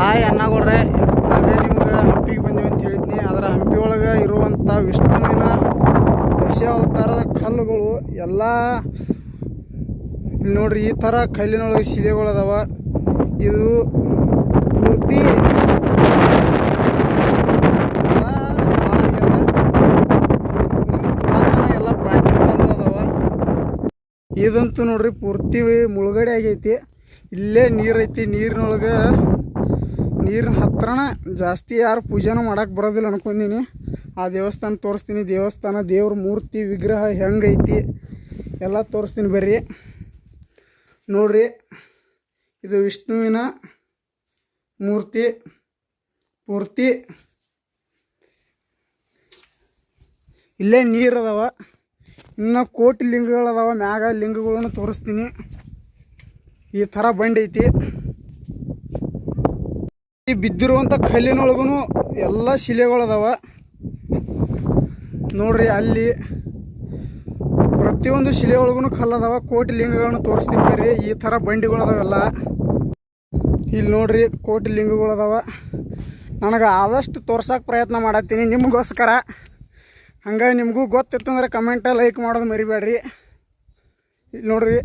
Hi ಅನ್ನಗೌಡ್ರೆ ಅದೇ ನಿಮ್ಗೆ ಹಂಪಿಗೆ ಬಂದೀವಿ ಅಂತ ಹೇಳಿದ್ನಿ. ಅದರ ಹಂಪಿ ಒಳಗೆ ಇರುವಂಥ ವಿಷ್ಣುವಿನ ದಶ ಕಲ್ಲುಗಳು ಎಲ್ಲ ಇಲ್ಲಿ ನೋಡ್ರಿ ಈ ಥರ ಕಲ್ಲಿನೊಳಗೆ ಶಿಲೆಗಳು ಅದಾವ. ಇದು ಪೂರ್ತಿ ಇದಂತೂ ನೋಡ್ರಿ ಪೂರ್ತಿ ಮುಳುಗಡೆ ಆಗೈತಿ. ಇಲ್ಲೇ ನೀರೈತಿ ನೀರಿನೊಳಗೆ ನೀರಿನ ಹತ್ರನ ಜಾಸ್ತಿ ಯಾರು ಪೂಜೆನೂ ಮಾಡಕ್ಕೆ ಬರೋದಿಲ್ಲ ಅನ್ಕೊಂಡೀನಿ. ಆ ದೇವಸ್ಥಾನ ತೋರಿಸ್ತೀನಿ. ದೇವಸ್ಥಾನ ದೇವ್ರ ಮೂರ್ತಿ ವಿಗ್ರಹ ಹೆಂಗೈತಿ ಎಲ್ಲ ತೋರಿಸ್ತೀನಿ ಬರ್ರಿ. ನೋಡ್ರಿ, ಇದು ವಿಷ್ಣುವಿನ ಮೂರ್ತಿ, ಪೂರ್ತಿ. ಇಲ್ಲೇ ನೀರು ಅದಾವ. ಇನ್ನು ಕೋಟಿ ಲಿಂಗಗಳದಾವ ಮ್ಯಾಗ ಲಿಂಗಗಳನ್ನು ತೋರಿಸ್ತೀನಿ. ಈ ಥರ ಬಂಡೈತಿ. ಈ ಬಿದ್ದಿರುವಂಥ ಕಲ್ಲಿನೊಳಗೂ ಎಲ್ಲ ಶಿಲೆಗಳದಾವ ನೋಡ್ರಿ ಅಲ್ಲಿ ಪ್ರತಿಯೊಂದು ಶಿಲೆ ಒಳಗೂ ಕಲ್ಲದಾವ ಕೋಟಿ ಲಿಂಗಗಳನ್ನು ತೋರಿಸ್ತೀನಿ ರೀ ಈ ಥರ ಬಂಡಿಗಳದಾವೆಲ್ಲ ಇಲ್ಲಿ ನೋಡ್ರಿ ಕೋಟಿ ಲಿಂಗಗಳದಾವ ನನಗೆ ಆದಷ್ಟು ತೋರ್ಸೋಕೆ ಪ್ರಯತ್ನ ಮಾಡತ್ತೀನಿ ನಿಮಗೋಸ್ಕರ. ಹಂಗೆ ನಿಮಗೂ ಗೊತ್ತಿತ್ತಂದ್ರೆ ಕಮೆಂಟ ಲೈಕ್ ಮಾಡೋದು ಮರಿಬೇಡ್ರಿ. ಇಲ್ಲಿ ನೋಡ್ರಿ.